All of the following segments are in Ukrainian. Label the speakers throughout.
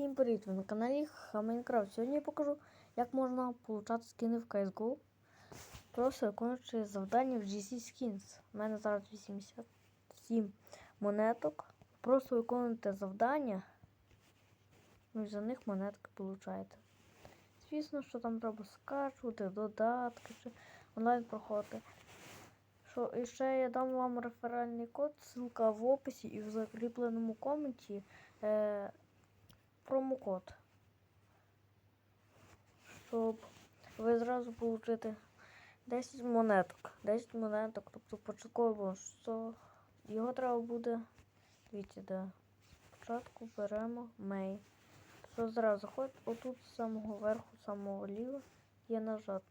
Speaker 1: Всім привіт! Ви на каналі Майнкрафт. Сьогодні я покажу, як можна получати скини в CSGO. Просто виконуючи завдання в GC Skins. У мене зараз 87 монеток. Просто виконуєте завдання. Ну і за них монетки получаєте. Звісно, що там треба скачувати, додатки чи онлайн проходити. Що, ще я дам вам реферальний код, ссылка в описі і в закріпленому коменті. Е, промокод, щоб ви зразу отримати 10 монеток. 10 монеток, тобто початково, що його треба буде. Дивіться, де. Спочатку беремо мей. Що зразу ходить, отут з самого верху, з самого ліва є нажат.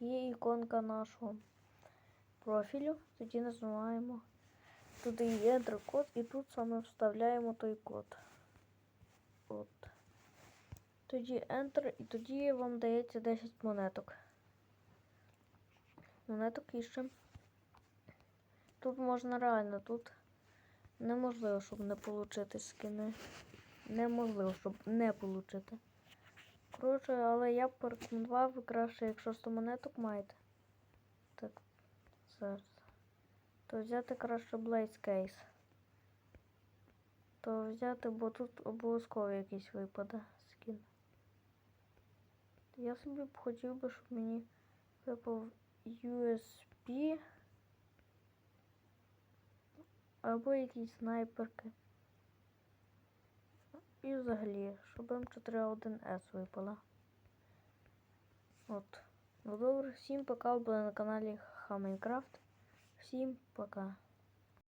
Speaker 1: Є іконка нашого профілю, тоді нажимаємо. Туди є код і тут саме вставляємо той код. От. Тоді Enter і тоді вам дається 10 монеток. Монеток іще. Тут можна реально, тут неможливо, щоб не отримати скини. Неможливо, щоб не отримати. Коротше, але я б порекомендував краще, якщо 100 монеток маєте. Так, зараз. То взяти краще Blaze Case то взяти, бо тут обов'язково якийсь випаде скін. Я собі б хотів би, щоб мені випав USB або якісь снайперки. І взагалі, щоб М41С випала. От. Ну добре, всім пока, ви були на каналі Хамайнкрафт. Всім пока.